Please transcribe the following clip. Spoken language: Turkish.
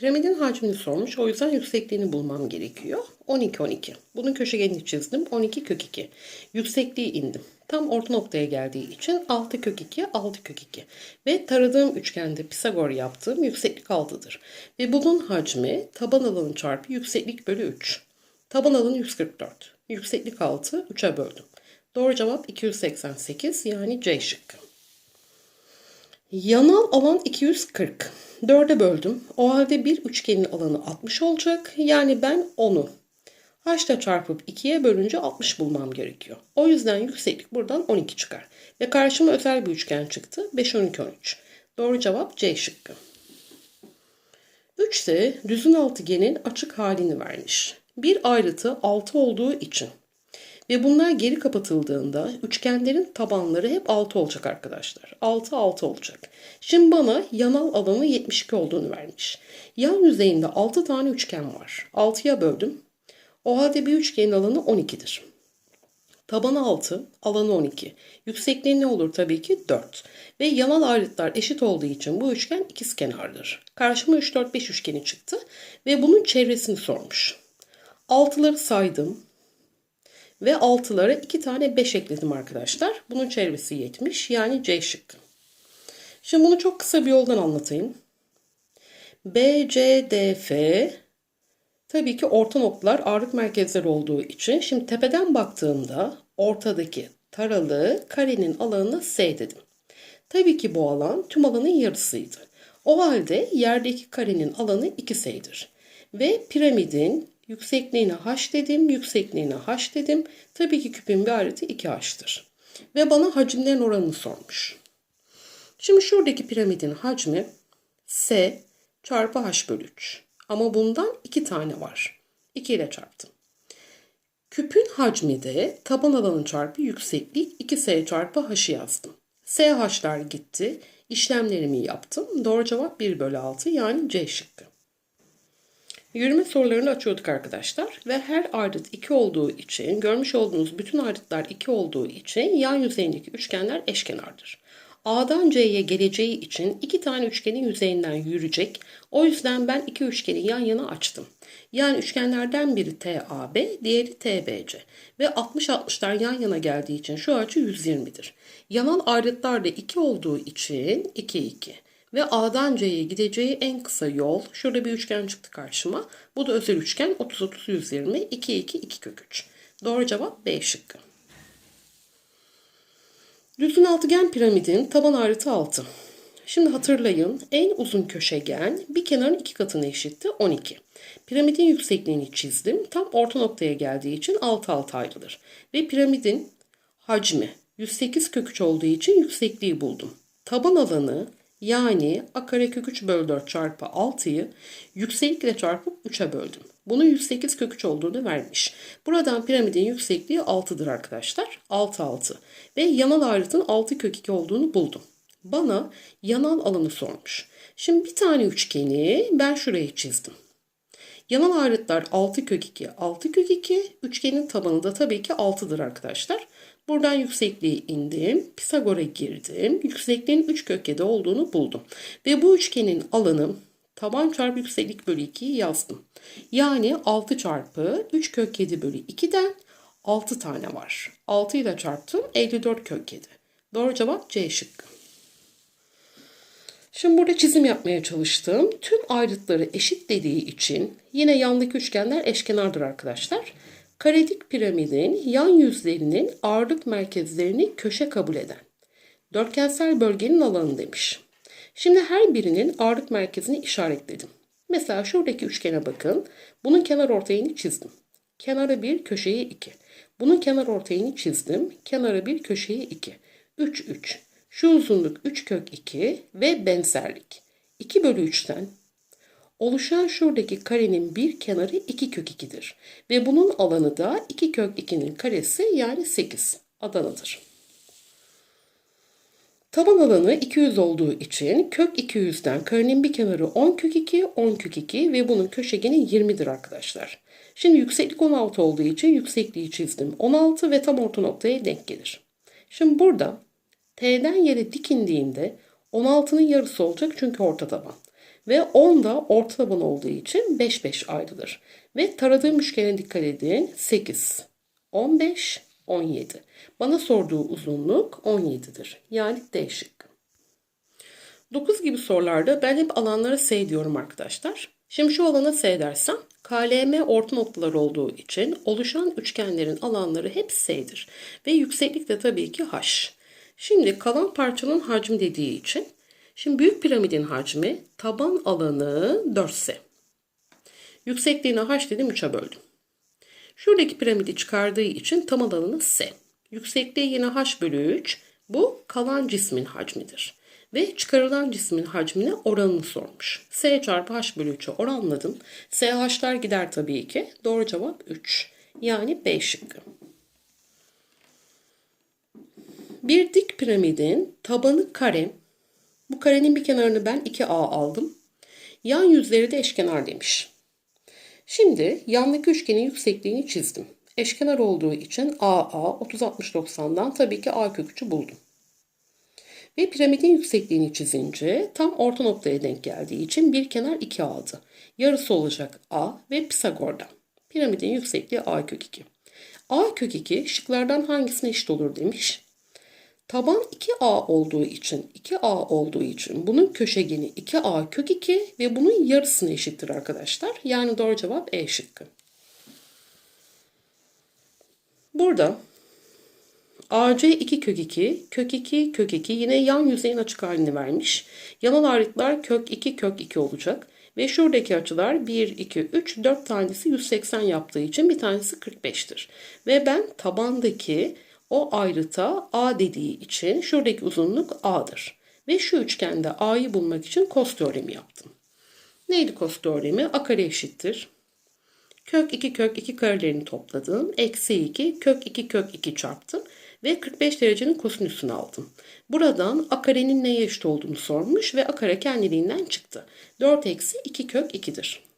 Piramidin hacmini sormuş. O yüzden yüksekliğini bulmam gerekiyor. 12 12. Bunun köşegenini çizdim. 12 kök 2. Yüksekliği indim. Tam orta noktaya geldiği için 6 kök 2 6 kök 2. Ve taradığım üçgende Pisagor yaptığım yükseklik 6'dır. Ve bunun hacmi taban alanı çarpı yükseklik bölü 3. Taban alanı 144. Yükseklik 6 3'e böldüm. Doğru cevap 288 yani C şıkkı. Yanal alan 240. 4'e böldüm. O halde bir üçgenin alanı 60 olacak. Yani ben onu h'la çarpıp 2'ye bölünce 60 bulmam gerekiyor. O yüzden yükseklik buradan 12 çıkar. Ve karşıma özel bir üçgen çıktı. 5, 12, 13. Doğru cevap C şıkkı. 3 ise düzün altıgenin açık halini vermiş. Bir ayrıtı 6 olduğu için ve bunlar geri kapatıldığında üçgenlerin tabanları hep 6 olacak arkadaşlar. 6 6 olacak. Şimdi bana yanal alanı 72 olduğunu vermiş. Yan yüzeyinde 6 tane üçgen var. 6'ya böldüm. O halde bir üçgenin alanı 12'dir. Tabanı 6, alanı 12. Yüksekliği ne olur tabii ki 4. Ve yanal ayrıtlar eşit olduğu için bu üçgen ikizkenardır. Karşıma 3, 4, 5 üçgeni çıktı ve bunun çevresini sormuş. Altıları saydım. Ve altılara iki tane 5 ekledim arkadaşlar. Bunun çevresi 70 yani C şıkkı. Şimdi bunu çok kısa bir yoldan anlatayım. B, C, D, F tabii ki orta noktalar ağırlık merkezleri olduğu için şimdi tepeden baktığımda ortadaki taralı karenin alanına S dedim. Tabii ki bu alan tüm alanın yarısıydı. O halde yerdeki karenin alanı 2S'dir. Ve piramidin Yüksekliğine h dedim, yüksekliğine h dedim. Tabii ki küpün bir ayrıtı 2h'tır. Ve bana hacimlerin oranını sormuş. Şimdi şuradaki piramidin hacmi S çarpı h bölü 3. Ama bundan 2 tane var. 2 ile çarptım. Küpün hacmi de taban alanı çarpı yükseklik 2S çarpı h'ı yazdım. SH'lar gitti. İşlemlerimi yaptım. Doğru cevap 1 bölü 6 yani C şıkkı. Yürüme sorularını açıyorduk arkadaşlar ve her ayrıt 2 olduğu için görmüş olduğunuz bütün ayrıtlar 2 olduğu için yan yüzeyindeki üçgenler eşkenardır. A'dan C'ye geleceği için iki tane üçgenin yüzeyinden yürüyecek. O yüzden ben iki üçgeni yan yana açtım. Yani üçgenlerden biri TAB, diğeri TBC. Ve 60-60'lar yan yana geldiği için şu açı 120'dir. Yanal ayrıtlar da 2 olduğu için 2 2. Ve A'dan C'ye gideceği en kısa yol, şurada bir üçgen çıktı karşıma. Bu da özel üçgen 30 30 120 2 2 2 kök 3. Doğru cevap B şıkkı. Düzgün altıgen piramidin taban ayrıtı 6. Şimdi hatırlayın en uzun köşegen bir kenarın iki katına eşitti 12. Piramidin yüksekliğini çizdim. Tam orta noktaya geldiği için 6 6 ayrılır. Ve piramidin hacmi 108 kök 3 olduğu için yüksekliği buldum. Taban alanı yani a kare kök 3 bölü 4 çarpı 6'yı yükseklikle çarpıp 3'e böldüm. Bunun 108 kök 3 olduğunu vermiş. Buradan piramidin yüksekliği 6'dır arkadaşlar. 6 6. Ve yanal ayrıtın 6 kök 2 olduğunu buldum. Bana yanal alanı sormuş. Şimdi bir tane üçgeni ben şuraya çizdim. Yanal ayrıtlar 6 kök 2, 6 kök 2. Üçgenin tabanı da tabii ki 6'dır arkadaşlar. Buradan yüksekliği indim. Pisagor'a girdim. Yüksekliğin 3 kök 7 olduğunu buldum. Ve bu üçgenin alanı taban çarpı yükseklik bölü 2'yi yazdım. Yani 6 çarpı 3 kök 7 bölü 2'den 6 tane var. 6 ile çarptım 54 kök 7. Doğru cevap C şıkkı. Şimdi burada çizim yapmaya çalıştım. Tüm ayrıtları eşit dediği için yine yandaki üçgenler eşkenardır arkadaşlar. Karedik piramidin yan yüzlerinin ağırlık merkezlerini köşe kabul eden dörtgensel bölgenin alanı demiş. Şimdi her birinin ağırlık merkezini işaretledim. Mesela şuradaki üçgene bakın. Bunun kenar ortayını çizdim. Kenara bir, köşeye 2. Bunun kenar ortayını çizdim. Kenara bir, köşeye 2. 3, 3. Şu uzunluk 3 kök 2 ve benzerlik. 2 bölü 3'ten oluşan şuradaki karenin bir kenarı 2 kök 2'dir. Ve bunun alanı da 2 kök 2'nin karesi yani 8 Adana'dır. Taban alanı 200 olduğu için kök 200'den karenin bir kenarı 10 kök 2, 10 kök 2 ve bunun köşegeni 20'dir arkadaşlar. Şimdi yükseklik 16 olduğu için yüksekliği çizdim. 16 ve tam orta noktaya denk gelir. Şimdi burada T'den yere dik indiğinde 16'nın yarısı olacak çünkü orta taban. Ve 10 da orta olduğu için 5 5 ayrılır. Ve taradığım üçgene dikkat edin. 8, 15, 17. Bana sorduğu uzunluk 17'dir. Yani D şıkkı. 9 gibi sorularda ben hep alanlara S diyorum arkadaşlar. Şimdi şu alana S dersem KLM orta noktalar olduğu için oluşan üçgenlerin alanları hep S'dir. Ve yükseklik de tabii ki H. Şimdi kalan parçanın hacmi dediği için şimdi büyük piramidin hacmi taban alanı 4S. Yüksekliğini H dedim 3'e böldüm. Şuradaki piramidi çıkardığı için tam alanı S. Yüksekliği yine H bölü 3. Bu kalan cismin hacmidir. Ve çıkarılan cismin hacmine oranını sormuş. S çarpı H bölü 3'e oranladım. SH'lar gider tabii ki. Doğru cevap 3. Yani B şıkkı. Bir dik piramidin tabanı kare. Bu karenin bir kenarını ben 2A aldım. Yan yüzleri de eşkenar demiş. Şimdi yandaki üçgenin yüksekliğini çizdim. Eşkenar olduğu için AA 30 60 90'dan tabii ki A kök 3'ü buldum. Ve piramidin yüksekliğini çizince tam orta noktaya denk geldiği için bir kenar 2 aldı. Yarısı olacak A ve Pisagor'dan. Piramidin yüksekliği A kök 2. A kök 2 şıklardan hangisine eşit olur demiş. Taban 2A olduğu için, 2A olduğu için bunun köşegeni 2A kök 2 ve bunun yarısına eşittir arkadaşlar. Yani doğru cevap E şıkkı. Burada AC 2 kök 2, kök 2 kök 2 yine yan yüzeyin açık halini vermiş. Yanal ağırlıklar kök 2 kök 2 olacak. Ve şuradaki açılar 1, 2, 3, 4 tanesi 180 yaptığı için bir tanesi 45'tir. Ve ben tabandaki o ayrıta A dediği için şuradaki uzunluk A'dır. Ve şu üçgende A'yı bulmak için kos teoremi yaptım. Neydi kos teoremi? A kare eşittir. Kök 2 kök 2 karelerini topladım. Eksi 2 kök 2 kök 2 çarptım. Ve 45 derecenin kosinüsünü aldım. Buradan a karenin neye eşit olduğunu sormuş ve a kare kendiliğinden çıktı. 4 eksi 2 kök 2'dir.